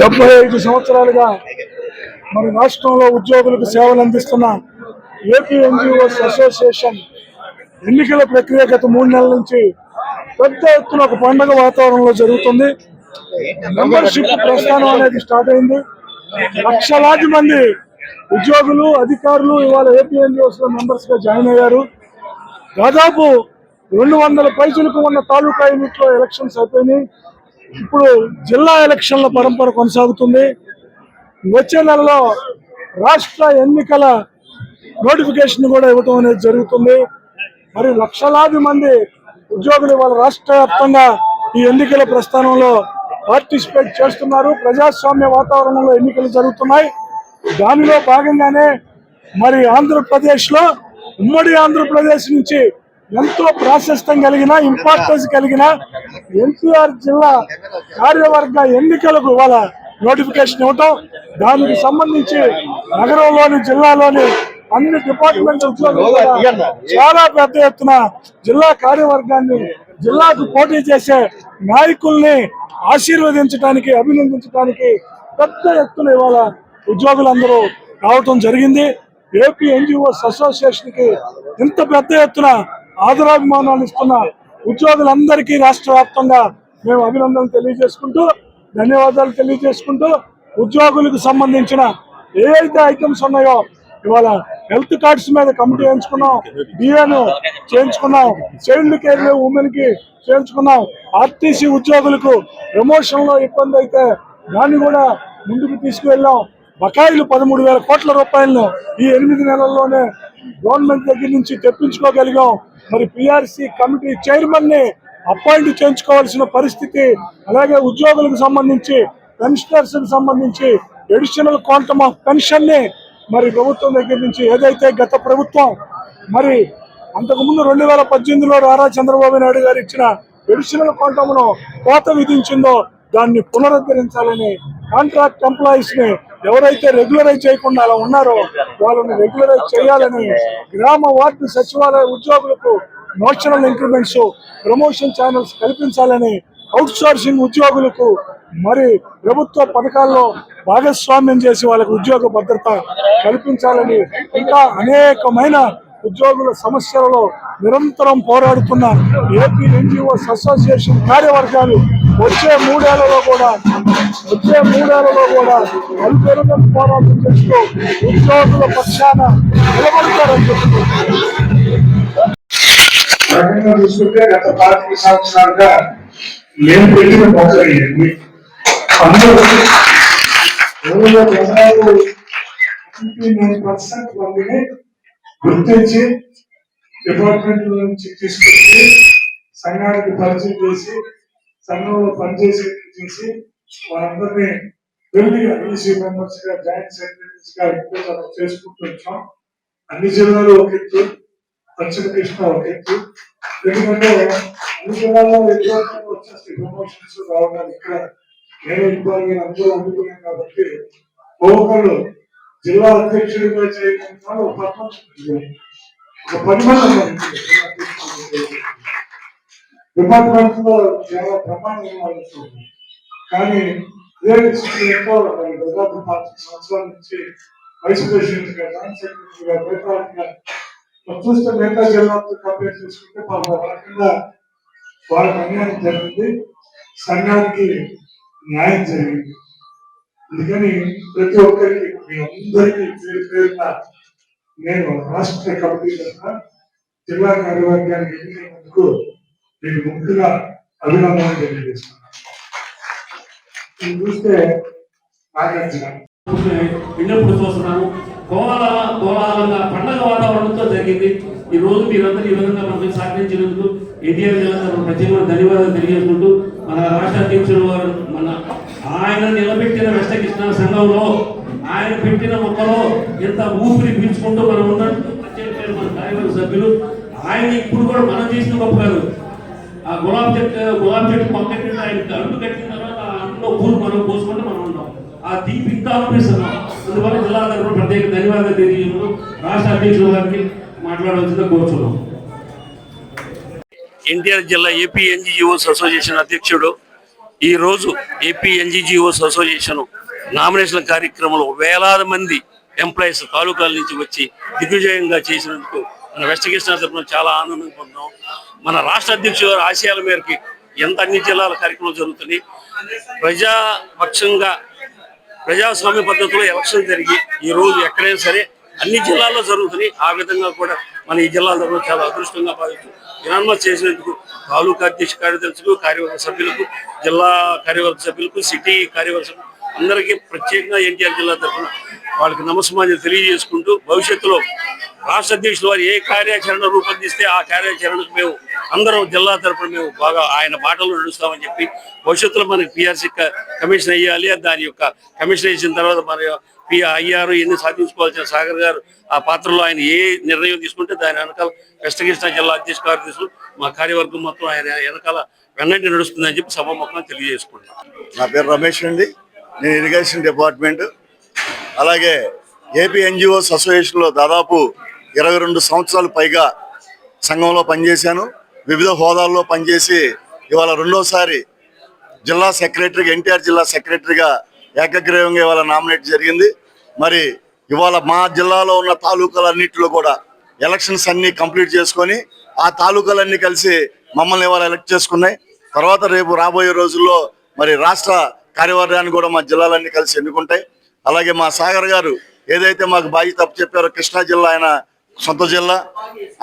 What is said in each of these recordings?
డెబ్బై ఐదు సంవత్సరాలుగా మన రాష్ట్రంలో ఉద్యోగులకు సేవలు అందిస్తున్న ఏపీ ఎన్జిఓస్ అసోసియేషన్ ఎన్నికల ప్రక్రియ గత మూడు నెలల నుంచి పెద్ద ఎత్తున ఒక పండగ వాతావరణంలో జరుగుతుంది. మెంబర్షిప్ ప్రస్థానం అనేది స్టార్ట్ అయింది. లక్షలాది మంది ఉద్యోగులు అధికారులు ఇవాళ ఏపీ ఎన్జిఓస్లో మెంబర్స్గా జాయిన్ అయ్యారు. దాదాపు రెండు వందల పైసలకు ఉన్న తాలూకా యూనిట్లో ఎలక్షన్స్ అయిపోయినాయి. ఇప్పుడు జిల్లా ఎలక్షన్ల పరంపర కొనసాగుతుంది. వచ్చే నెలలో రాష్ట్ర ఎన్నికల నోటిఫికేషన్ కూడా ఇవ్వటం అనేది జరుగుతుంది. మరి లక్షలాది మంది ఉద్యోగులు వాళ్ళ రాష్ట్ర వ్యాప్తంగా ఈ ఎన్నికల ప్రస్థానంలో పార్టిసిపేట్ చేస్తున్నారు. ప్రజాస్వామ్య వాతావరణంలో ఎన్నికలు జరుగుతున్నాయి. దానిలో భాగంగానే మరి ఆంధ్రప్రదేశ్లో ఉమ్మడి ఆంధ్రప్రదేశ్ నుంచి ఎంతో ప్రాశస్త్యం కలిగిన ఇంపార్టెన్స్ కలిగిన ఎన్టీఆర్ జిల్లా కార్యవర్గ ఎన్నికలకు ఇవాళ నోటిఫికేషన్ ఇవ్వటం దానికి సంబంధించి నగరంలోని జిల్లాలోని అన్ని డిపార్ట్మెంట్ చాలా పెద్ద ఎత్తున జిల్లా కార్యవర్గాన్ని జిల్లాకు పోటీ చేసే నాయకుల్ని ఆశీర్వదించడానికి అభినందించడానికి పెద్ద ఎత్తున ఇవాళ ఉద్యోగులందరూ రావటం జరిగింది. ఏపీ ఎన్జిఓస్ అసోసియేషన్కి ఇంత పెద్ద ఎత్తున ఆదరాభిమానాలు ఇస్తున్న ఉద్యోగులందరికీ రాష్ట్ర వ్యాప్తంగా మేము అభినందనలు తెలియజేసుకుంటూ ధన్యవాదాలు తెలియజేసుకుంటూ ఉద్యోగులకు సంబంధించిన ఏ అయితే ఐటమ్స్ ఉన్నాయో ఇవాళ హెల్త్ కార్డ్స్ మీద కమిటీ ఎంచుకున్నాం బిఏను చేయించుకున్నాం చైల్డ్ కేర్ ఉమెన్కి చేయించుకున్నాం. ఆర్టీసీ ఉద్యోగులకు ప్రమోషన్లో ఇబ్బంది అయితే దాన్ని కూడా ముందుకు తీసుకువెళ్ళాం. బకాయిలు పదమూడు వేల కోట్ల రూపాయలను ఈ ఎనిమిది నెలల్లోనే గవర్నమెంట్ దగ్గర నుంచి తెప్పించుకోగలిగాం. మరి పిఆర్సీ కమిటీ చైర్మన్ని అపాయింట్ చేయించుకోవాల్సిన పరిస్థితి అలాగే ఉద్యోగులకు సంబంధించి పెన్షనర్స్కి సంబంధించి ఎడిషనల్ క్వాంటమ్ ఆఫ్ పెన్షన్ని మరి ప్రభుత్వం దగ్గర నుంచి ఏదైతే గత ప్రభుత్వం మరి అంతకుముందు రెండు వేల పద్దెనిమిదిలో రారా చంద్రబాబు నాయుడు గారు ఇచ్చిన ఎడిషనల్ క్వాంటమ్ను కోత విధించిందో దాన్ని పునరుద్ధరించాలని కాంట్రాక్ట్ ఎంప్లాయీస్ని ఎవరైతే రెగ్యులరైజ్ చేయకుండా అలా ఉన్నారో వాళ్ళని రెగ్యులరైజ్ చేయాలని గ్రామ వార్డు సచివాలయ ఉద్యోగులకు నోషనల్ ఇంక్రిమెంట్స్ ప్రమోషన్ ఛానల్స్ కల్పించాలని అవుట్ సోర్సింగ్ ఉద్యోగులకు మరి ప్రభుత్వ పథకాల్లో భాగస్వామ్యం చేసి వాళ్ళకి ఉద్యోగ భద్రత కల్పించాలని ఇంకా అనేకమైన ఉద్యోగుల సమస్యలలో నిరంతరం పోరాడుతున్న ఏపీ ఎన్జిఓస్ అసోసియేషన్ కార్యవర్గాలు వచ్చే మూడేళ్ళలో కూడా వచ్చే మూడేళ్ళలో కూడా అల్పెరుగం పోరాటం చేస్తూ ఉద్యోగుల పక్షాన నిలబడతారని చెప్తున్నారు. చూసుకుంటే గత పాతిక సంవత్సరాలుగా మేము పెట్టిన మొక్కలు అందరూ రోజులో పర్సెంట్ మందిని గుర్తించి డిపార్ట్మెంట్ నుంచి తీసుకొచ్చి సంఘానికి పరిచయం చేసి సంఘంలో పనిచేసి చేసి వారందరినీ వెళ్ళి ఈసీ మెంబర్స్గా జాయింట్ సెక్రటరీస్గా ఇప్పుడు మనం చేసుకుంటూ వచ్చాం. అన్ని జిల్లాలు ఒక ఎత్తు పశ్చిమ కృష్ణ ఒక ఎత్తు. ఎందుకంటే అన్ని జిల్లాల్లో ఎక్కువ వచ్చేసి ప్రమోషన్స్ రావడానికి ఇక్కడ. నేను ఇబ్బంది అందరూ అందుకున్నాను కాబట్టి ఒక్కొక్కరు జిల్లా అధ్యక్షుడిగా చేయకుండా ఒక పద్మ ఒక పరిమాణం మంది ఉన్నారు లో చాలా బ్రహ్మాండంగా వాళ్ళు కానీ ఎంతో దాదాపు పాతిక సంవత్సరాల నుంచి వైస్ ప్రెసిడెంట్గా జాయింట్ సెక్రటరీ గా పేపర్ చూస్తే మిగతా జిల్లాతో కంపేర్ చేసుకుంటే పాపం రకంగా వాళ్ళకి అన్యాయం జరిగింది. సంఘానికి న్యాయం జరిగింది. అందుకని ప్రతి ఒక్కరికి మీ అందరికీ పేరు పేరున నేను రాష్ట్ర కమిటీ తరఫున జిల్లా కార్యవర్గానికి ఎన్నికైనందుకు మీకు ముందుగా అభినందనలు తెలియజేస్తున్నాను. ఇది చూస్తే విన్నప్పుడు చూస్తున్నాను. కోలాల కోలాహలంగా పండగ వాతావరణంతో జరిగింది. ఈ రోజు మీరందరూ ఈ విధంగా మనకు సహకరించినందుకు ఎన్టీఆర్ జిల్లా ప్రత్యేకమైన ధన్యవాదాలు తెలియజేసుకుంటూ మన రాష్ట్ర అధ్యక్షుడు వారు మన ఆయన నిలబెట్టిన వెస్టకృష్ణ సంఘంలో ఆయన పెట్టిన మొక్కలో ఎంత ఊపిరి పీల్చుకుంటూ మనం ఉన్నట్టు ప్రత్యేక మన కార్యవర్గ సభ్యులు. ఆయన ఇప్పుడు కూడా మనం చేసిన గొప్ప కాదు. ఆ గులాబ్ చెట్టు గులాబ్ చెట్టు మొక్క ఆయన అంటు కట్టిన తర్వాత ఆ అంటులో ఊరు మనం పోసుకుంటే మనం ఉంటాం. ఆ దీపి ఇంకా అనిపిస్తున్నాం అందువల్ల జిల్లా తరఫున ప్రత్యేక ధన్యవాదాలు తెలియజేస్తూ రాష్ట్ర అధ్యక్షుల గారికి మాట్లాడవలసిందిగా కోరుచున్నాం. ఎన్టీఆర్ జిల్లా ఏపీ ఎన్జిఓస్ అసోసియేషన్ అధ్యక్షుడు. ఈరోజు ఏపీ ఎన్జిజిఓస్ అసోసియేషన్ నామినేషన్ కార్యక్రమంలో వేలాది మంది ఎంప్లాయీస్ తాలూకాల నుంచి వచ్చి దిగ్విజయంగా చేసినందుకు మన వెస్ట్ కృష్ణ తరఫున చాలా ఆనందం పొందాం. మన రాష్ట్ర అధ్యక్షుడు ఆశయాల మేరకి ఎంత అన్ని జిల్లాల కార్యక్రమం జరుగుతుంది ప్రజాపక్షంగా ప్రజాస్వామ్య పద్ధతిలో ఎలక్షన్ జరిగి ఈ రోజు ఎక్కడైనా సరే అన్ని జిల్లాల్లో జరుగుతున్నాయి ఆ విధంగా కూడా మన ఈ జిల్లాలో చాలా అదృష్టంగా భావిస్తూ యునానిమస్ చేసినందుకు తాలూకా అధ్యక్ష కార్యదర్శులు కార్యవర్గ సభ్యులకు జిల్లా కార్యవర్గ సభ్యులకు సిటీ కార్యవర్గ అందరికీ ప్రత్యేకంగా ఎన్టీఆర్ జిల్లా తరఫున వాళ్ళకి నమస్మాన్యం తెలియజేసుకుంటూ భవిష్యత్తులో రాష్ట్ర అధ్యక్షులు వారు ఏ కార్యాచరణ రూపొందిస్తే ఆ కార్యాచరణకు మేము అందరం జిల్లా తరఫున మేము బాగా ఆయన బాటలో నడుస్తామని చెప్పి భవిష్యత్తులో మనకి పిఆర్సీ కమిషన్ అయ్యాలి. దాని యొక్క కమిషన్ వేసిన తర్వాత మన అయ్యారు ఎన్ని సాధించుకోవాల్సిన సాగర్ గారు ఆ పాత్రలో ఆయన ఏ నిర్ణయం తీసుకుంటే దాని వెనకాల వెస్ట్ కృష్ణా జిల్లా అధ్యక్ష కార్యదర్శులు మా కార్యవర్గం మొత్తం ఆయన వెనకాల వెన్నంటి నడుస్తుందని చెప్పి సభాముఖంగా తెలియజేసుకుంటున్నాం. నా పేరు రమేష్ అండి. నేను ఇరిగేషన్ డిపార్ట్మెంట్. అలాగే ఏపీ ఎన్జిఓస్ అసోసియేషన్లో దాదాపు ఇరవై రెండు సంవత్సరాలు పైగా సంఘంలో పనిచేశాను. వివిధ హోదాల్లో పనిచేసి ఇవాళ రెండోసారి జిల్లా సెక్రటరీగా ఎన్టీఆర్ జిల్లా సెక్రటరీగా ఏకగ్రీవంగా ఇవాళ నామినేట్ జరిగింది. మరి ఇవాళ మా జిల్లాలో ఉన్న తాలూకాలన్నింటిలో కూడా ఎలక్షన్స్ అన్నీ కంప్లీట్ చేసుకొని ఆ తాలూకాలన్నీ కలిసి మమ్మల్ని ఇవాళ ఎలక్ట్ చేసుకున్నాయి. తర్వాత రేపు రాబోయే రోజుల్లో మరి రాష్ట్ర కార్యవర్గాన్ని కూడా మా జిల్లాలన్నీ కలిసి ఎన్నుకుంటాయి. అలాగే మా సాగర్ గారు ఏదైతే మాకు బాధ్యత అప్పచెప్పారో కృష్ణా జిల్లా ఆయన సొంత జిల్లా.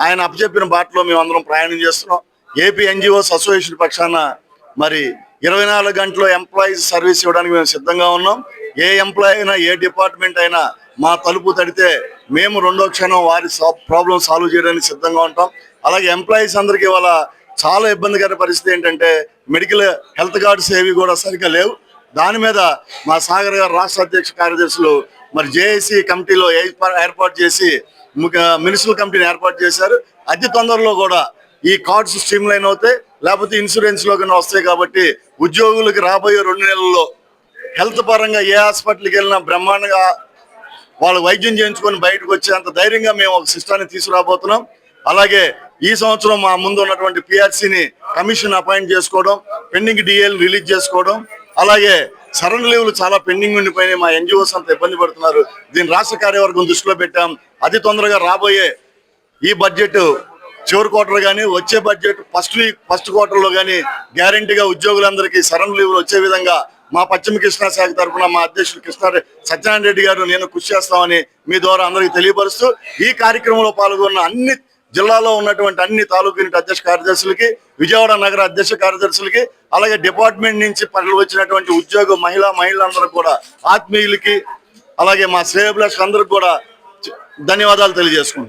ఆయన అప్పచెప్పిన బాటలో మేము అందరం ప్రయాణం చేస్తున్నాం. ఏపీ ఎన్జిఓస్ అసోసియేషన్ పక్షాన మరి ఇరవై నాలుగు గంటలు ఎంప్లాయీస్ సర్వీస్ ఇవ్వడానికి మేము సిద్ధంగా ఉన్నాం. ఏ ఎంప్లాయీ అయినా ఏ డిపార్ట్మెంట్ అయినా మా తలుపు తడితే మేము రెండో క్షణం వారి ప్రాబ్లం సాల్వ్ చేయడానికి సిద్ధంగా ఉంటాం. అలాగే ఎంప్లాయీస్ అందరికీ ఇవాళ చాలా ఇబ్బందికర పరిస్థితి ఏంటంటే మెడికల్ హెల్త్ కార్డ్స్ ఏవి కూడా సరిగ్గా లేవు. దాని మీద మా సాగర్ గారు రాష్ట్ర అధ్యక్ష కార్యదర్శులు మరి జేఏసీ కమిటీలో ఏర్పాటు చేసి మున్సిపల్ కమిటీని ఏర్పాటు చేశారు. అతి తొందరలో కూడా ఈ కార్డ్స్ స్ట్రీమ్ లైన్ అవుతాయి. లేకపోతే ఇన్సూరెన్స్లో కన్నా వస్తాయి కాబట్టి ఉద్యోగులకు రాబోయే రెండు నెలల్లో హెల్త్ పరంగా ఏ హాస్పిటల్కి వెళ్ళినా బ్రహ్మాండంగా వాళ్ళు వైద్యం చేయించుకొని బయటకు వచ్చేంత ధైర్యంగా మేము ఒక సిస్టాన్ని తీసుకురాబోతున్నాం. అలాగే ఈ సంవత్సరం మా ముందు ఉన్నటువంటి పిఆర్సీని కమిషన్ అపాయింట్ చేసుకోవడం పెండింగ్ డిఏలు రిలీజ్ చేసుకోవడం అలాగే సరెండర్ లీవ్లు చాలా పెండింగ్ ఉండిపోయినాయి. మా ఎన్జిఓస్ అంతా ఇబ్బంది పడుతున్నారు. దీన్ని రాష్ట్ర కార్యవర్గం దృష్టిలో పెట్టాం. అతి తొందరగా రాబోయే ఈ బడ్జెట్ చివరి క్వార్టర్ కానీ వచ్చే బడ్జెట్ ఫస్ట్ వీక్ ఫస్ట్ క్వార్టర్లో కానీ గ్యారంటీగా ఉద్యోగులందరికీ సరన్ లీవ్లు వచ్చే విధంగా మా పశ్చిమ కృష్ణా శాఖ తరఫున మా అధ్యక్షులు కృష్ణా సత్యనారాయణ రెడ్డి గారు నేను కృషి చేస్తామని మీ ద్వారా అందరికీ తెలియపరుస్తూ ఈ కార్యక్రమంలో పాల్గొన్న అన్ని జిల్లాలో ఉన్నటువంటి అన్ని తాలూకు యూనిట్ అధ్యక్ష కార్యదర్శులకి విజయవాడ నగర అధ్యక్ష కార్యదర్శులకి అలాగే డిపార్ట్మెంట్ నుంచి పనులు వచ్చినటువంటి ఉద్యోగ మహిళా మహిళలందరూ కూడా ఆత్మీయులకి అలాగే మా శ్రేయభిలాష్ అందరికి కూడా ధన్యవాదాలు తెలియజేసుకుంటున్నాను